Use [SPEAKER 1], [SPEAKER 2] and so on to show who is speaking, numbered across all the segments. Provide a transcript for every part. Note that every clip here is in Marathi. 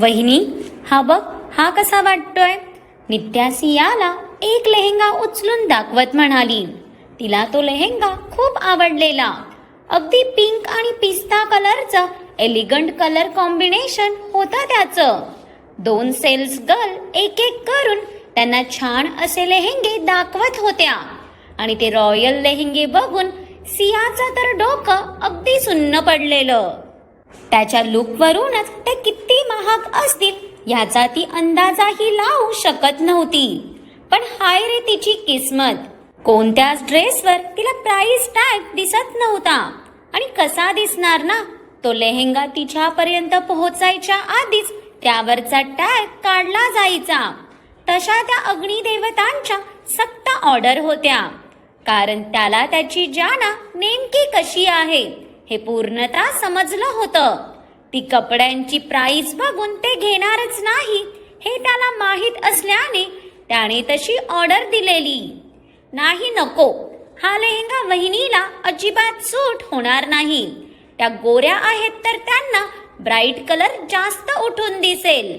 [SPEAKER 1] वहिनी हा बघ हा कसा वाटतोय? नित्या सियाला एक लेहेंगा उचलून दाखवत म्हणाली. तिला तो लेहेंगा खूप आवडलेला. अगदी पिंक आणि पिस्ता कलरचं एलिगंट कलर कॉम्बिनेशन होता त्याचं. दोन सेल्स गर्ल एक एक करून त्यांना छान असे लेहेंगे दाखवत होत्या. आणि ते रॉयल लेहेंगे बघून सियाचं तर डोकं अगदी सुन्न पडलेलं. त्याच्या लुकवरूनच ते किती महाग असतील याचा ती अंदाजाही लावू शकत नव्हती. पण हाय रे तिची किस्मत. कोणत्याच ड्रेसवर तिला प्राइस टॅग दिसत नव्हता. आणि कसा दिसणार ना? तो लेहेंगा तिच्यापर्यंत पोहोचायच्या आधीच त्यावरचा टॅग काढला जायचा. तशा त्या अग्निदेवतांच्या सक्त ऑर्डर होत्या. कारण त्याला त्याची जाना नेमकी कशी आहे? हे पूर्णतः समजलं होतं. ती कपड्यांची प्राईस बघून ते घेणारच नाही हे त्याला माहीत असल्याने त्याने तशी ऑर्डर दिलेली. नाही नको हा लेहंगा वहिनीला अजिबात सूट होणार नाही. त्या गोऱ्या आहेत तर त्यांना ब्राईट कलर जास्त उठून दिसेल.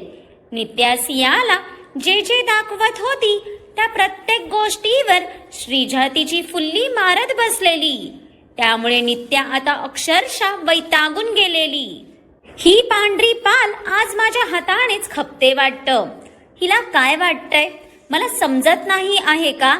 [SPEAKER 1] नित्या सियाला जे जे दाखवत होती त्या प्रत्येक गोष्टीवर श्रीजा तिची फुल्ली मारत बसलेली. त्यामुळे नित्या आता अक्षरशः वैतागून गेलेली. ही पांढरी पाल आज माझ्या हातानेच खपते वाटतं. हिला काय वाटतंय? मला समजत नाही आहे का?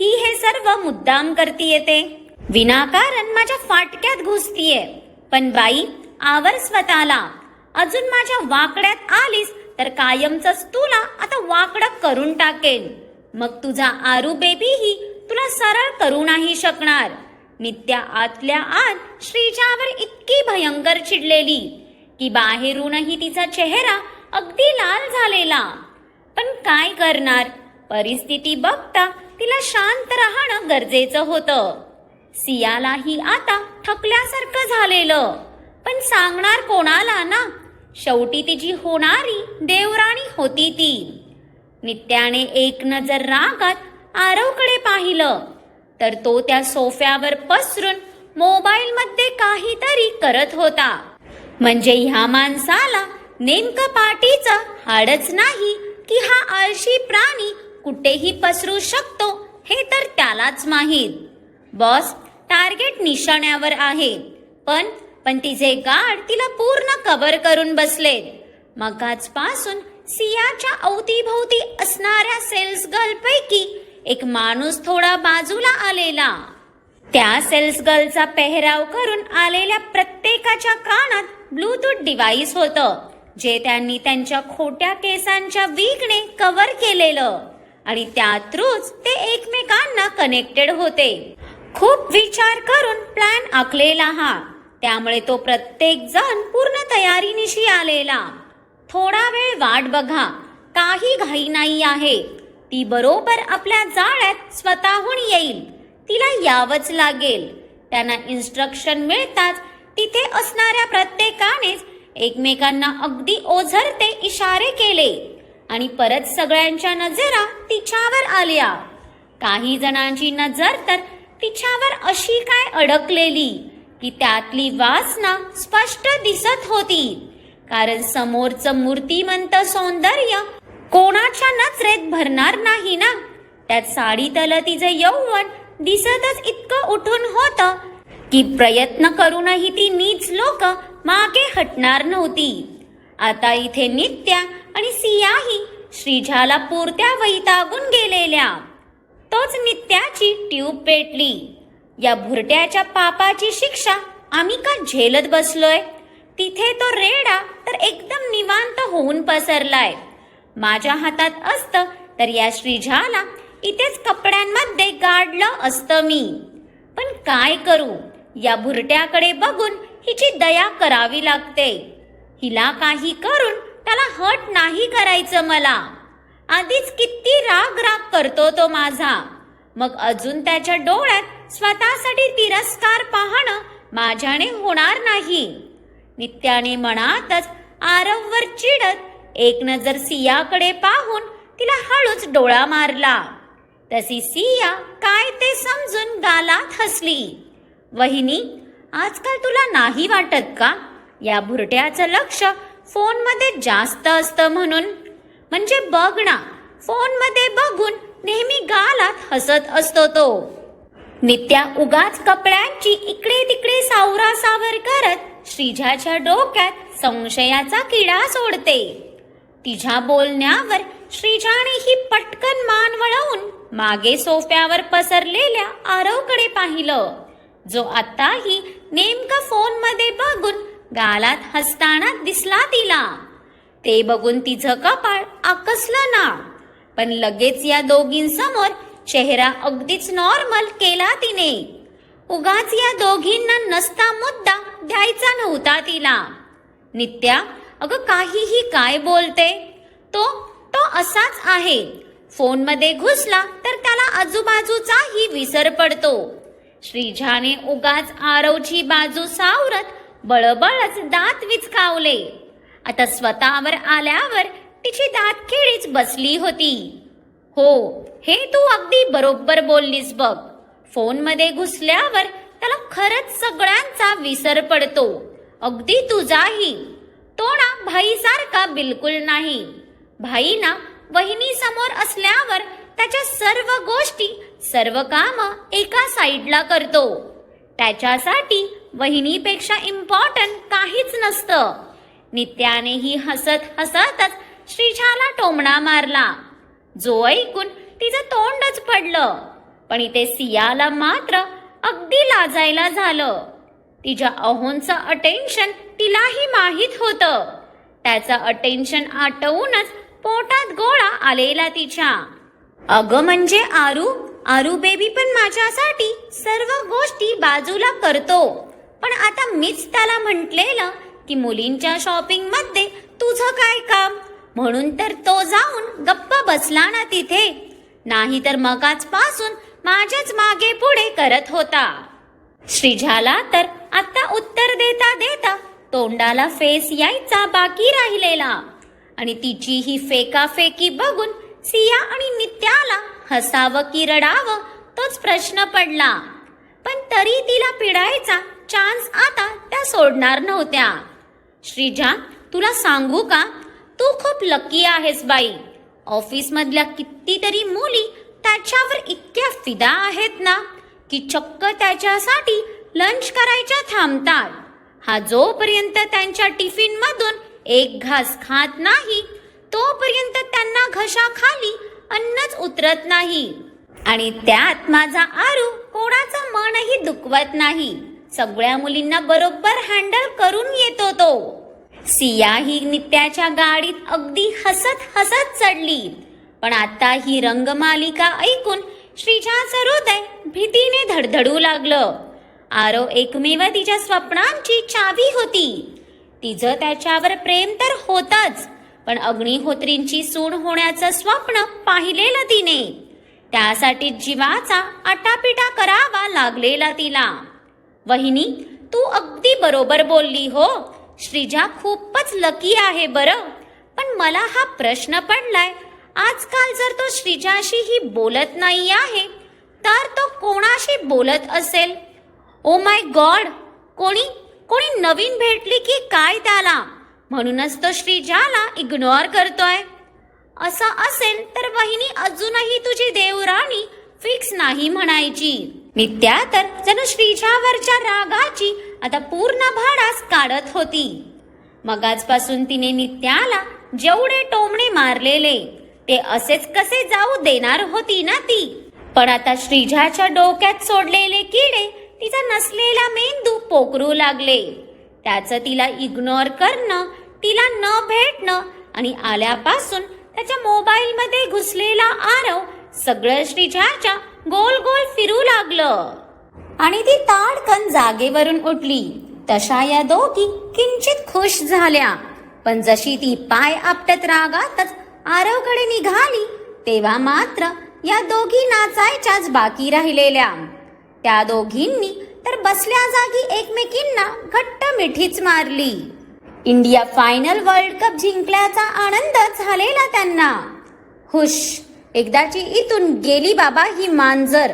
[SPEAKER 1] ही हे सर्व मुद्दाम करती येते. विनाकारण माझ्या फाटक्यात घुसतीये. पण बाई आवर स्वतःला. अजून माझ्या वाकड्यात आलीस तर कायमच तुला आता वाकडं करून टाकेन. मग तुझा आरू बेबीही तुला सरळ करू नाही शकणार. नित्या आतल्या आत श्रीजावर इतकी भयंकर चिडलेली. की बाहेरूनही तिचा चेहरा अगदी लाल झालेला. पण काय करणार? परिस्थिती बघता तिला शांत राहणं गरजेचं होतं. सियालाही आता थकल्यासारखं झालेलं. पण सांगणार कोणाला ना? शेवटी तिची होणारी देवराणी होती ती. नित्याने एक नजर रागात आरवकडे पाहिलं. तर तो त्या सोफ्यावर पसरून मोबाईल मध्ये काहीतरी करत होता. म्हणजे ह्या माणसाला नेमकं पाठीचं हाडच नाही की हा आळशी प्राणी कुठेही पसरू शकतो हे तर त्यालाच माहीत. बॉस टार्गेट निशाण्यावर आहे. पण पण तिचे गार्ड तिला पूर्ण कव्हर करून बसलेत. मगाच पासून सियाच्या अवतीभोवती असणाऱ्या सेल्स गर्ल पैकी एक माणूस थोडा बाजूला आलेला. त्या सेल्स गर्लचा पेहराव करून आलेल्या प्रत्येकाच्या कानात ब्लूटूथ डिव्हाइस होतं जे त्यांनी त्यांच्या खोट्या केसांच्या वीकने कव्हर केलेलं. आणि त्या थ्रूच ते एकमेकांना कनेक्टेड होते. खूप विचार करून प्लॅन आखलेला हा. त्यामुळे तो प्रत्येक जण पूर्ण तयारीनिशी आलेला. थोडा वेळ वाट बघा. काही घाई नाही आहे. ती बरोबर आपल्या जाळ्यात स्वतःहून येईल. तिला यावंच लागेल. त्यांना इन्स्ट्रक्शन मिळताच तिथे असणाऱ्या प्रत्येकानेच एकमेकांना अगदी ओझरते इशारे केले. आणि परत सगळ्यांच्या नजरा तिच्यावर आल्या. काही जणांची नजर तर तिच्यावर अशी काय अडकलेली की त्यातली वासना स्पष्ट दिसत होती. कारण समोरचं मूर्तिमंत सौंदर्य कोणाच्या नजरेत भरणार नाही ना? त्यात साडीतलं तिचं यौवन दिसतच इतकं उठून होतं की प्रयत्न करूनही ती नीच लोक मागे हटणार नव्हती. आता इथे नित्या आणि सियाही श्रीजाला पुरत्या वैतागून गेलेल्या. तोच नित्याची ट्यूब पेटली. या भुरट्याच्या पापाची शिक्षा आम्ही का झेलत बसलोय? तिथे तो रेडा तर एकदम निवांत होऊन पसरलाय. माझ्या हातात असतं तर या श्रीजाला इथेच कपड्यांमध्ये गाडलं असतं मी. पण काय करू? या भुरट्याकडे बघून हिची दया करावी लागते. हिला काही करून त्याला हट नाही करायचं मला. आधीच किती राग राग करतो तो माझा. मग अजून त्याच्या डोळ्यात स्वतःसाठी तिरस्कार पाहणं माझ्याने होणार नाही. नित्याने मनातच आरववर चिडत एक नजर सियाकडे पाहून तिला हळूच डोळा मारला तशी सिया काय ते समजून गालात हसली. वहिनी आजकाल तुला नाही वाटत का? या भुरट्याचं लक्ष फोनमध्ये जास्त असतं म्हणून. म्हणजे बघ ना फोनमध्ये बघून नेहमी गालात हसत असतो तो. नित्या उगाच कपड्यांची इकडे तिकडे सावरासावर करत श्रीजाच्या डोक्यात संशयाचा किडा सोडते. तिच्या बोलण्यावर श्रीजाने ही पटकन मान वळवून मागे सोफ्यावर पसरलेल्या आरवकडे पाहिलं. जो आताही नेमका फोनमध्ये बघून गालात हसताना दिसला तिला. ते बघून तिचं कपाळ आकसलं ना. पण लगेच या दोघींसमोर चेहरा अगदीच नॉर्मल केला तिने. उगाच या दोघींना नसता मुद्दा द्यायचा नव्हता तिला. नित्या अगं काहीही काय बोलते? तो तो असाच आहे. फोनमध्ये घुसला तर त्याला आजूबाजूचाही विसर पडतो. श्रीजाने उगाच आरवची बाजू सावरत बळबळच दात विचकावले. आता स्वतःवर आल्यावर तिची दातखिळीच बसली होती. हो हे तू अगदी बरोबर बोललीस बघ. फोनमध्ये घुसल्यावर त्याला खरंच सगळ्यांचा विसर पडतो. अगदी तुझाही. तो भाईसारखा बिलकुल नाही. भाई ना वहिनी समोर असल्यावर त्याच्या सर्व गोष्टी सर्व काम एका साईडला करतो. त्याच्यासाठी वहिनीपेक्षा इम्पॉर्टंट काहीच नसतं. नित्यानेही हसत हसतच श्रीजाला टोमणा मारला. जो ऐकून तिचं तोंडच पडलं पण इथे सियाला मात्र अगदी लाजायला झालं. तिच्या अहोंचं अटेन्शन तिलाही माहीत होतं. त्याचं अटेन्शन आटवूनच पोटात गोळा आलेला तिच्या. अगं म्हणजे आरू? आरू बेबी पण माझ्यासाठी सर्व गोष्टी बाजूला करतो. पण आता मीच त्याला म्हटलेलं की मुलींच्या शॉपिंगमध्ये तुझं काय काम? म्हणून तर तो जाऊन गप्प बसला ना तिथे. नाहीतर मगाच पासून माझ्याच मागे पुढे करत होता. श्रीजाला तर आता उत्तर देता देता तोंडाला फेस यायचा बाकी राहिलेला. आणि तिची ही फेकाफेकी बघून सिया आणि नित्याला हसावं की रडावं तोच प्रश्न पडला. पण तरी तिला पिडायचा चान्स आता त्या सोडणार नव्हत्या. श्रीजा तुला सांगू का? तू खूप लकी आहेस बाई. ऑफिस मधल्या कितीतरी मुली त्याच्यावर इतक्या फिदा आहेत ना? की चक्क त्याच्यासाठी लंच करायच्या थांबतात हा जोपर्यंत त्यांच्या टिफिन मधून एक घास खात नाही तोपर्यंत त्यांना घशाखाली अन्नच उतरत नाही. आणि त्यात माझा आरू कोणाचं मनही दुखवत नाही. सगळ्या मुलींना बरोबर हँडल करून येतो तो. सिया ही नित्याच्या गाडीत अगदी हसत हसत चढली. पण आता ही रंगमालिका ऐकून श्रीजाचं हृदय भीतीने धडधडू लागलं. आरव एकमेव तिच्या स्वप्नांची चावी होती. तिचं त्याच्यावर प्रेम तर होतच पण अग्निहोत्रींची सून होण्याचं स्वप्न पाहिलेलं तिने. त्यासाठी जीवाचा आटापिटा करावा लागलेला तिला. वहिनी तू अगदी बरोबर बोलली हो. श्रीजा खूपच लकी आहे बरं. पण मला हा प्रश्न पडलाय. आजकाल जर तो श्रीजाशी ही बोलत नाही आहे तर तो कोणाशी बोलत असेल? ओ माय गॉड कोणी कोणी नवीन भेटली की काय त्याला? म्हणूनच तो श्रीजाला इग्नोर करतोय. असं असेल तर वहिनी अजूनही तुझी देवराणी फिक्स नाही म्हणायची. नित्या तर जणू श्रीजावरच्या रागाची आता पूर्ण भाडास काढत होती. मगाचपासून तिने नित्याला जेवढे टोमणे मारलेले ते असेच कसे जाऊ देणार होती ना ती? पण आता श्रीजाच्या डोक्यात सोडलेले किडे तिचा नसलेला मेंदू पोकरू लागले. त्याचं तिला इग्नोर करणं तिला न भेटणं आणि आल्यापासून त्याच्या मोबाईल मध्ये घुसलेला आरव सगळं श्रीजाच्या गोल गोल फिरू लागलं. आणि ती ताडकन जागेवरून उठली. तशा या दोघी किंचित खुश झाल्या. पण जशी ती पाय आपटत रागातच आरवकडे निघाली तेव्हा मात्र या दोघी नाचायच्याच बाकी राहिलेल्या. त्या दोघींनी तर बसल्या जागी एकमेकींना घट्ट मिठीच मारली. इंडिया फायनल वर्ल्ड कप जिंकल्याचा आनंद झालेला त्यांना. हुश एकदाची इथून गेली बाबा ही मांजर.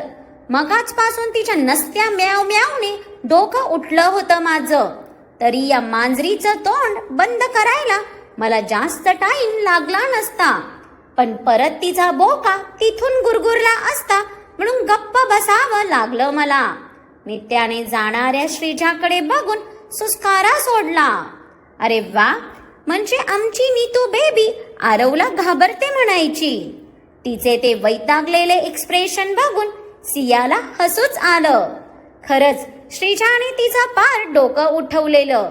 [SPEAKER 1] मगाचपासून तिच्या नसत्या म्याव म्यावने डोकं उठलं होतं माझं. तरी या मांजरीचं तोंड बंद करायला मला जास्त टाइम लागला नसता. पण परत तिचा बोका तिथून गुरगुरला असता म्हणून गप्प बसावं लागलं मला. नित्याने जाणाऱ्या श्रीजाकडे बघून सुस्कारा सोडला. अरे वा म्हणजे आमची नीतू बेबी आरवला घाबरते म्हणायची. तिचे ते वैतागलेले एक्सप्रेशन बघून सियाला हसूच आलं. खरंच श्रीजाने तिचा पार डोकं उठवलेलं.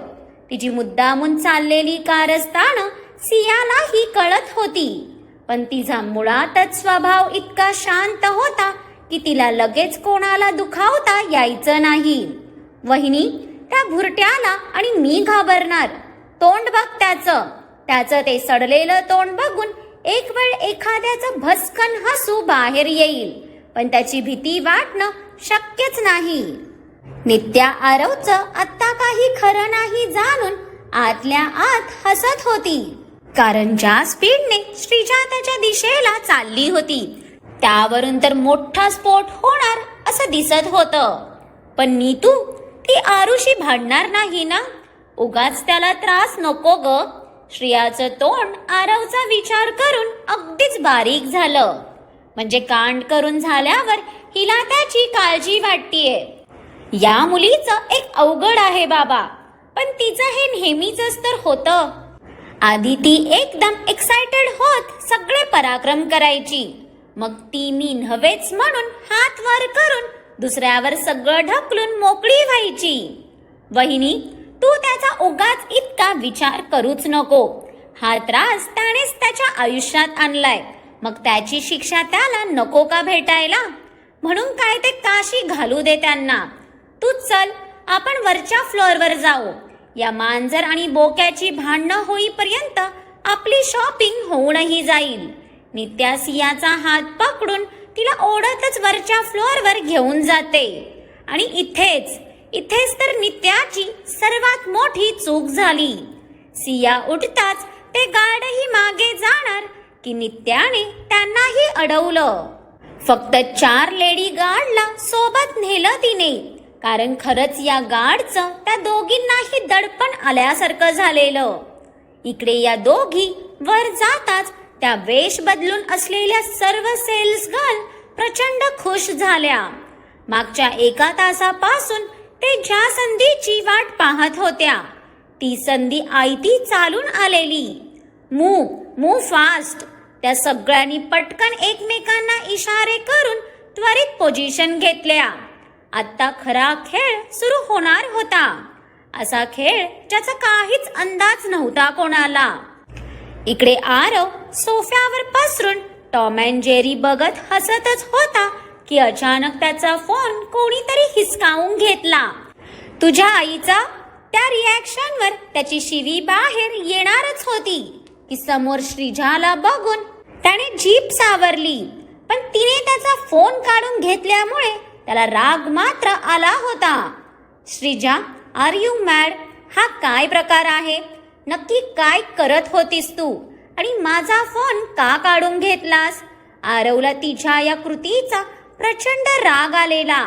[SPEAKER 1] तिची मुद्दामून चाललेली कारजतानं सियाला ही कळत होती. पण तिचा मुळातच स्वभाव इतका शांत होता की तिला लगेच कोणाला दुखावता यायचं नाही. वहिनी त्या भुरट्याला आणि मी घाबरणार. तोंड बघ त्याचं. त्याचं ते सडलेलं तोंड बघून एक वेळ एखाद्याचं भस्कन हसू बाहेर येईल. पण त्याची भीती वाटणं शक्यच नाही. नित्या आरवचं आत्ता काही खरं नाही जाणून आतल्या आत हसत होती. कारण ज्या स्पीडने श्रीजा त्याच्या दिशेला चालली होती त्यावरून तर मोठा स्फोट होणार असं दिसत होतं. पण नीतू ती आरुशी भांडणार नाही ना? उगाच त्याला त्रास नको ग. श्रियाचं तोंड आरवचा विचार करून अगदीच बारीक झालं. म्हणजे कांड करून झाल्यावर हिला त्याची काळजी वाटतीये. या मुलीचं एक अवघड आहे बाबा. पण तिचं हे नेहमीच तर होतं. आधी ती एकदम एक्सायटेड होत सगळे पराक्रम करायची. मग ती मी नव्हेच म्हणून हात वर करून दुसऱ्यावर सगळं ढकलून मोकळी व्हायची. वहिनी तू त्याचा उगाच इतका विचार करूच नको. हा त्रास त्यानेच त्याच्या आयुष्यात आणलाय. मग त्याची शिक्षा त्याला नको का भेटायला? म्हणून काय ते काशी घालू दे त्यांना. तू चल आपण वरच्या फ्लोअरवर जाऊ. या मांजर आणि बोक्याची भांडणं होईपर्यंत आपली शॉपिंग होऊनही जाईल. नित्या सियाचा हात पकडून तिला ओढतच वरच्या फ्लोअरवर घेऊन जाते. आणि इथेच इथेच तर नित्याची सर्वात मोठी चूक झाली. सिया उठताच ते गार्डही मागे जाणार की नित्याने त्यांनाही अडवलं. फक्त चार लेडी गार्डला सोबत नेलं तिने. कारण खरंच या गार्डचं त्या दोघींनाही दडपण आल्यासारखं झालेलं. इकडे या दोघी वर जाताच त्या वेश बदलून असलेल्या सर्व सेल्स गर्ल प्रचंड खुश झाल्या. मागच्या एका तासापासून ते ज्या संधीची वाट पाहत होत्या ती संधी आयती चालून आलेली. मूव मूव फास्ट त्या सगळ्यांनी पटकन एकमेकांना इशारे करून त्वरित पोझिशन घेतल्या. आत्ता खरा खेळ सुरू होणार होता. असा खेळ ज्याचा काहीच अंदाज नव्हता कोणाला. इकडे आरव सोफ्यावर पसरून टॉम अँड जेरी बघत हसतच होता की अचानक त्याचा फोन कोणीतरी हिसकावून घेतला. तुझ्या आईचा? त्या रिॲक्शनवर त्याची शिवी बाहेर येणारच होती. की समोर श्रीजाला बघून त्याने जीप सावरली. पण तिने त्याचा फोन काढून घेतल्यामुळे त्याला राग मात्र आला होता. श्रीजा आर यू मॅड हा काय प्रकार आहे? नक्की काय करत होतीस तू? आणि माझा फोन का काढून घेतलास? आरवला तिच्या या कृतीचा प्रचंड राग आलेला.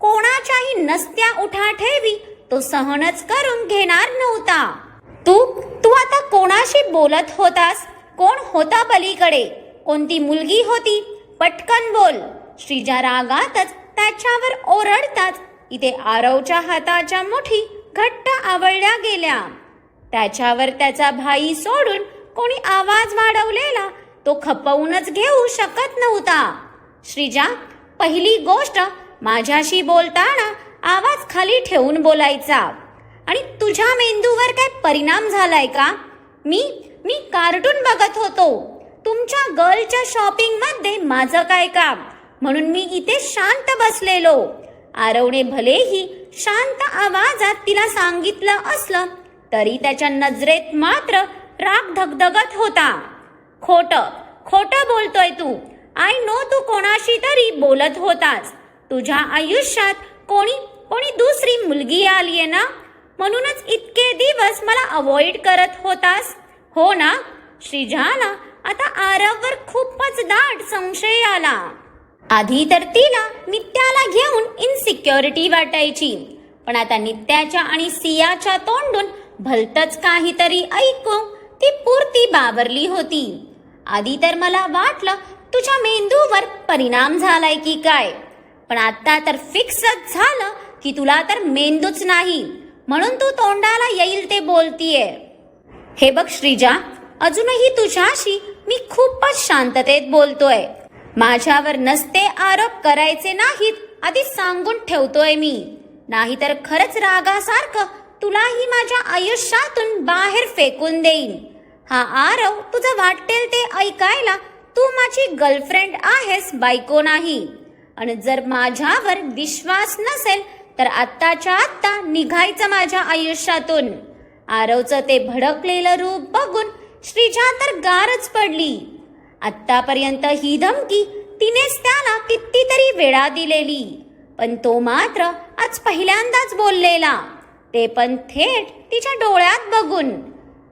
[SPEAKER 1] कोणाच्याही नसत्या उठाठेवी तो सहनच करून घेणार नव्हता. तू तू आता कोणाशी बोलत होतास? कोण होता पलीकडे? कोणती मुलगी होती? पटकन बोल. श्रीजा रागातच त्याच्यावर ओरडताच इथे आरवच्या हाताच्या मुठी घट्ट आवळल्या गेल्या. त्याच्यावर त्याचा भाई सोडून कोणी आवाज वाढवलेला तो खपवूनच घेऊ शकत नव्हता. श्रीजा पहिली गोष्ट माझ्याशी बोलताना आवाज खाली ठेवून बोलायचा. आणि तुझ्या मेंदूवर काय परिणाम झालाय का? मी मी कार्टून बघत होतो. तुमच्या गर्लच्या शॉपिंगमध्ये माझं काय काम? म्हणून मी इथे शांत बसलेलो. आरवने भलेही शांत आवाजात तिला सांगितलं असलं तरी त्याच्या नजरेत मात्र राग धगधगत होता. खोट खोट बोलतोय तू. आय नो तू कोणाशी तरी बोलत होतास. तुझ्या आयुष्यात कोणी कोणी दुसरी मुलगी आलीये ना? म्हणूनच इतके दिवस मला अवॉइड करत होतास. हो ना? श्रीजाला आता आरववर खूपच दाट संशय आला. आधी तर तिला नित्याला घेऊन इनसिक्युरिटी वाटायची. पण आता नित्याच्या आणि सियाच्या तोंडून भलतच काहीतरी ऐकू ती पुरती बावरली होती. आधी तर मला वाटलं तुझ्या मेंदूवर परिणाम झालाय की काय? पण आता तर फिक्सच झालं की तुला तर मेंदूच नाही. म्हणून तू तोंडाला येईल ते बोलतीये. हे बघ श्रीजा अजूनही तुझ्याशी मी खूपच शांततेत बोलतोय. माझ्यावर नसते आरोप करायचे नाहीत आधी सांगून ठेवतोय मी. नाहीतर खरंच रागासारखं तुलाही माझ्या आयुष्यातून बाहेर फेकून देईन. हा आरव तुझं वाटेल ते ऐकायला तू माझी गर्लफ्रेंड आहेस बायको नाही. आणि जर माझ्यावर विश्वास नसेल तर आत्ताच्या आत्ता निघायचं माझ्या आयुष्यातून. आरवचं ते भडकलेलं रूप बघून श्रीजा तर गारच पडली. आत्तापर्यंत ही धमकी तिनेच त्याला कितीतरी वेळा दिलेली. पण तो मात्र आज पहिल्यांदाच बोललेला. ते पण थेट तिच्या डोळ्यात बघून.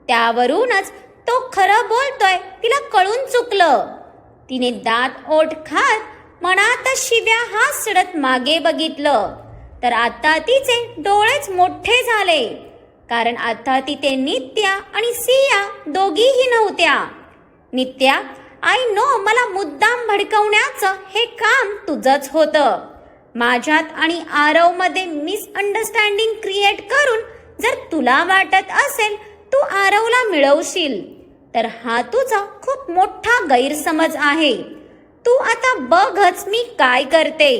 [SPEAKER 1] त्यावरूनच तो खरं बोलतोय तिला कळून चुकलं. तिने दात ओठ खात मनात शिव्या हासडत मागे बघितलं. तर आता तिचे डोळेच मोठे झाले. कारण आता तिथे नित्या आणि सिया दोघीही नव्हत्या. नित्या आय नो मला मुद्दाम भडकवण्याचं हे काम तुझंच होतं. माझ्यात आणि आरवमध्ये मिसअंडरस्टँडिंग क्रिएट करून जर तुला वाटत असेल तू आरवला मिळवशील तर हा तुझा खूप मोठा गैरसमज आहे. तू आता बघच मी काय करते.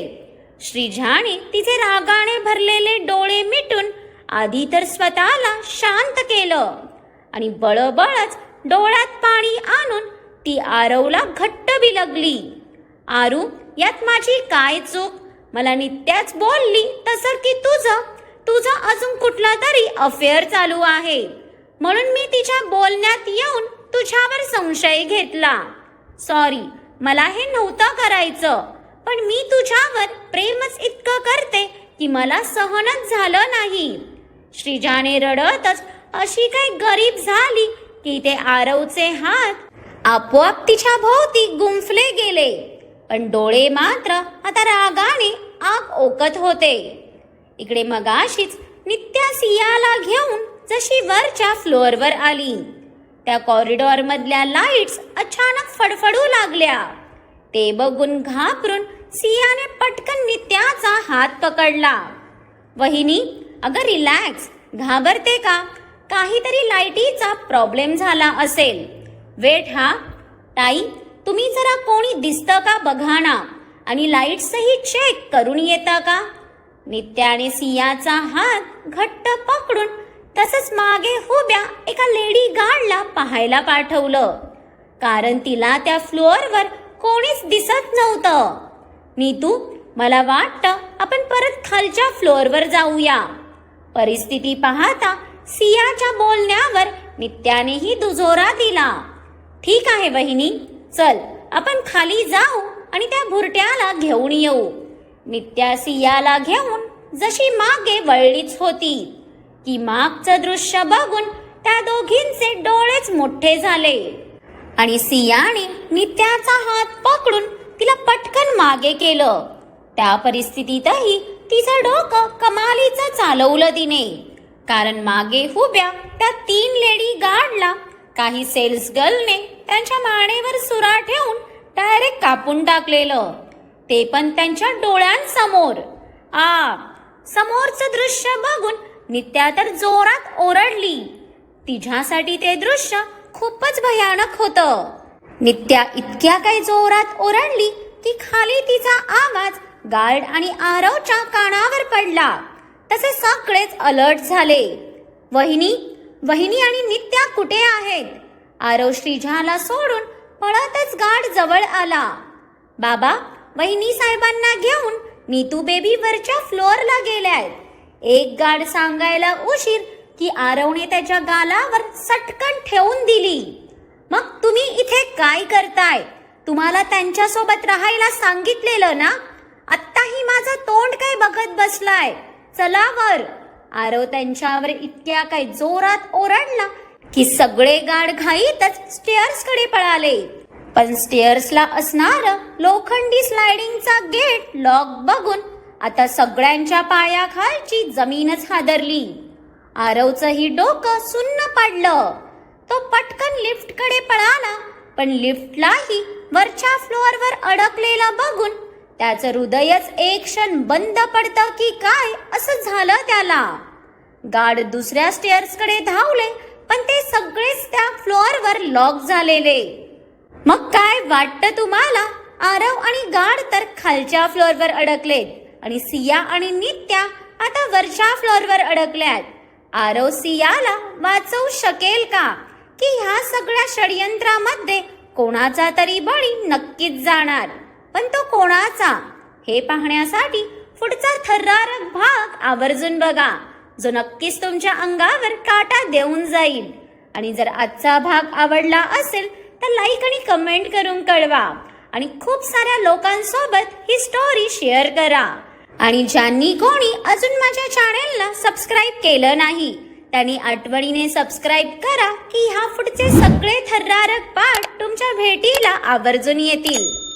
[SPEAKER 1] श्रीजाने तिचे रागाने भरलेले डोळे मिटून आधी तर स्वतःला शांत केलं आणि बळबळच डोळ्यात पाणी आणून ती आरवला घट्ट बिलगली आरू यात माझी काय चूक? मला नित्याच बोलली तसं की तुझं. तुझं अजून कुठला तरी अफेअर चालू आहे. म्हणून मी तिच्या बोलण्यात येऊन तुझ्यावर संशय घेतला. सॉरी मला हे नव्हतं करायचं. पण मी तुझ्यावर प्रेमच इतकं करते की मला सहनच झालं नाही. श्रीजाने रडतच अशी काही गरीब झाली की ते आरवचे हात आपोआप तिच्या भोवती गुंफले गेले. पण डोळे मात्र आता रागाने आग ओकत होते. इकडे मगाशीच नित्या सियाला घेऊन जशी वरच्या फ्लोअरवर आली. त्या कॉरिडॉर मधल्या लाईट्स अचानक फडफडू लागल्या. ते बघून घाबरून सियाने पटकन नित्याचा हात पकडला. वहिनी अगं रिलॅक्स घाबरते का? काहीतरी लाईटीचा प्रॉब्लेम झाला असेल. वेट हा? ताई तुम्ही जरा कोणी दिसतं का बघा ना. आणि लाईट्सही चेक करून येता का? नित्याने सियाचा हात घट्ट पकडून तसंच मागे उभ्या एका लेडी गार्डला पाहायला पाठवलं. कारण तिला त्या फ्लोअरवर कोणीच दिसत नव्हतं. नीतू मला वाटतं आपण परत खालच्या फ्लोअरवर जाऊया. परिस्थिती पाहता सियाच्या बोलण्यावर नित्यानेही दुजोरा दिला. ठीक आहे बहिणी. चल आपण खाली जाऊ आणि त्या भुरट्याला घेऊन येऊ. नित्यासी सियाला घेऊन जशी मागे वळलीच होती. की मागचं दृश्य बघून त्या दोघींचे डोळेच मोठे झाले. आणि सियाने नित्याचा हात पकडून तिला पटकन मागे केलं. त्या परिस्थितीतही तिचं डोकं कमालीचं चालवलं तिने. कारण मागे हुब्या त्या तीन लेडी गार्डला काही सेल्स गर्लने त्यांच्या मानेवर सुरा ठेवून डायरेक्ट कापून टाकलेलं. ते पण त्यांच्या डोळ्यांसमोर. आ समोरचं दृश्य बघून नित्या तर जोरात ओरडली. तिच्यासाठी ते दृश्य खूपच भयानक होतं. नित्या इतक्या काही जोरात ओरडली की खाली तिचा आवाज गार्ड आणि आरवच्या कानावर पडला. तसे सगळेच अलर्ट झाले. वहिनी वहिनी आणि नित्या कुठे आहेत? आरव श्रीजाला सोडून पळतच गाड जवळ आला. बाबा वहिनी साहेबांना घेऊन नीतू बेबी वरच्या फ्लोअरला गेल्याय एक गाड सांगायला उशीर की आरवने त्याच्या गालावर सटकन ठेवून दिली. मग तुम्ही इथे काय करताय? तुम्हाला त्यांच्यासोबत राहायला सांगितलेलं ना? आत्ताही माझं तोंड काय बघत बसलाय? चला वर. आरव त्यांच्यावर इतक्या काय जोरात ओरडला की सगळे गाड घाईतच स्टेअर्सकडे पळाले. पण स्टेअर्सला असणार लोखंडी स्लायडिंगचा गेट लॉक बघून आता सगळ्यांच्या पायाखालची जमीनच हादरली. आरवचंही डोकं सुन्न पडलं. तो पटकन लिफ्टकडे पळाला पण लिफ्टलाही वरच्या फ्लोअरवर अडकलेला बघून त्याचं हृदयच एक क्षण बंद पडतं की काय? असं झालं त्याला. गार्ड दुसऱ्या स्टेअर्सकडे धावले पण ते सगळेच त्या फ्लोअरवर लॉक झालेले. मग काय वाटतं तुम्हाला? आरव आणि गाढ तर खालच्या फ्लोअरवर अडकलेत आणि सिया आणि नित्या आता वरच्या फ्लोअरवर अडकल्यात. आरव सियाला वाचवू शकेल का? की ह्या सगळ्या षडयंत्रामध्ये कोणाचा तरी बळी नक्कीच जाणार. पण तो कोणाचा? हे पाहण्यासाठी पुढचा थरारक भाग आवर्जून बघा. जो नक्कीच तुमच्या अंगावर काटा देऊन जाईल. आणि जर आजचा भाग आवडला असेल तर लाईक आणि कमेंट करून कळवा. आणि खूप साऱ्या लोकांसोबत ही स्टोरी शेअर करा. आणि ज्यांनी कोणी अजून माझ्या चॅनेलला सबस्क्राईब केलं नाही त्यांनी आठवणीने सबस्क्राईब करा की ह्या पुढचे सगळे थर्रारक पाठ तुमच्या भेटीला आवर्जून येतील.